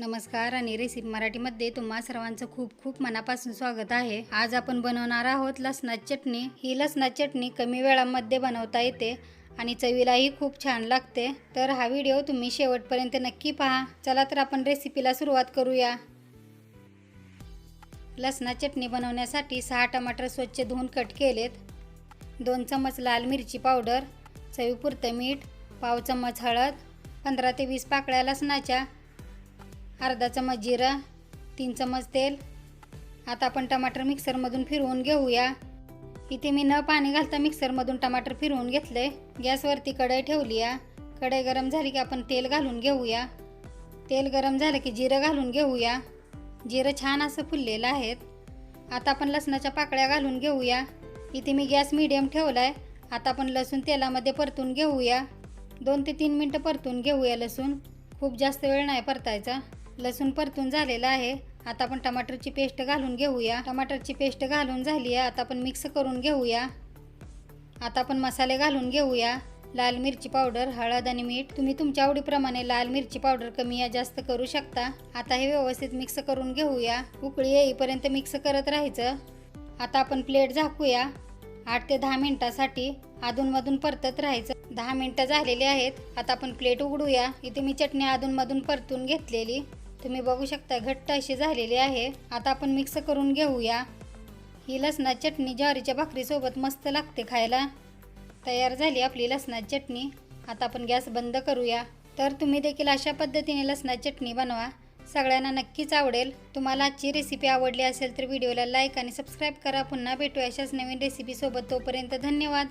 नमस्कार आणि रेसिपी मराठीमध्ये तुम्हा सर्वांचं खूप खूप मनापासून स्वागत आहे. आज आपण बनवणार आहोत लसणाची चटणी. ही लसणाची चटणी कमी वेळामध्ये बनवता येते आणि चवीलाही खूप छान लागते. तर हा व्हिडिओ तुम्ही शेवटपर्यंत नक्की पहा. चला तर आपण रेसिपीला सुरुवात करूया. लसणा चटणी बनवण्यासाठी सहा टमाटर स्वच्छ धुवून कट केलेत. दोन चमच लाल मिरची पावडर चवीपुरतं मीठ पाव चमच हळद पंधरा ते वीस पाकळ्या लसणाच्या अर्धा चमच जिरं तीन चमच तेल. आता आपण टमाटर मिक्सरमधून फिरवून घेऊया. इथे मी न पाणी घालता मिक्सरमधून टमाटर फिरवून घेतले गॅसवरती कढई ठेवली आहे कढई गरम झाली की आपण तेल घालून घेऊया. तेल गरम झालं की जिरं घालून घेऊया. जिरं छान असं फुललेलं आहेत. आता आपण लसणाच्या पाकळ्या घालून घेऊया. इथे मी गॅस मिडियम ठेवला आहे आता आपण लसूण तेलामध्ये परतून घेऊया. दोन ते तीन मिनटं परतून घेऊया लसूण. खूप जास्त वेळ नाही परतायचा. लसूण परतून झालेला आहे. आता आपण टमाटरची पेस्ट घालून घेऊया. टमाटरची पेस्ट घालून झाली आहे. आता आपण मिक्स करून घेऊया. आता आपण मसाले घालून घेऊया. लाल मिरची पावडर हळद आणि मीठ. तुम्ही तुमच्या आवडीप्रमाणे लाल मिरची पावडर कमी या जास्त करू शकता. आता हे व्यवस्थित मिक्स करून घेऊया. उकळी येईपर्यंत मिक्स करत राहायचं. आता आपण प्लेट झाकूया. आठ ते दहा मिनटासाठी अधूनमधून परतत राहायचं. दहा मिनटं झालेली आहेत. आता आपण प्लेट उघडूया. इथे मी चटणी अधूनमधून परतून घेतलेली. तुम्ही बघू शकता घट्ट अशी झालेली आहे. आता आपण मिक्स करून घेऊया. ही लसणा चटणी ज्वारीच्या भाकरीसोबत मस्त लागते खायला. तयार झाली आपली लसणाची चटणी. आता आपण गॅस बंद करूया. तर तुम्ही देखील अशा पद्धतीने लसणाची चटणी बनवा. सगळ्यांना नक्कीच आवडेल. तुम्हाला आजची रेसिपी आवडली असेल तर व्हिडिओला लाईक आणि सबस्क्राईब करा. पुन्हा भेटू अशाच नवीन रेसिपीसोबत तोपर्यंत धन्यवाद.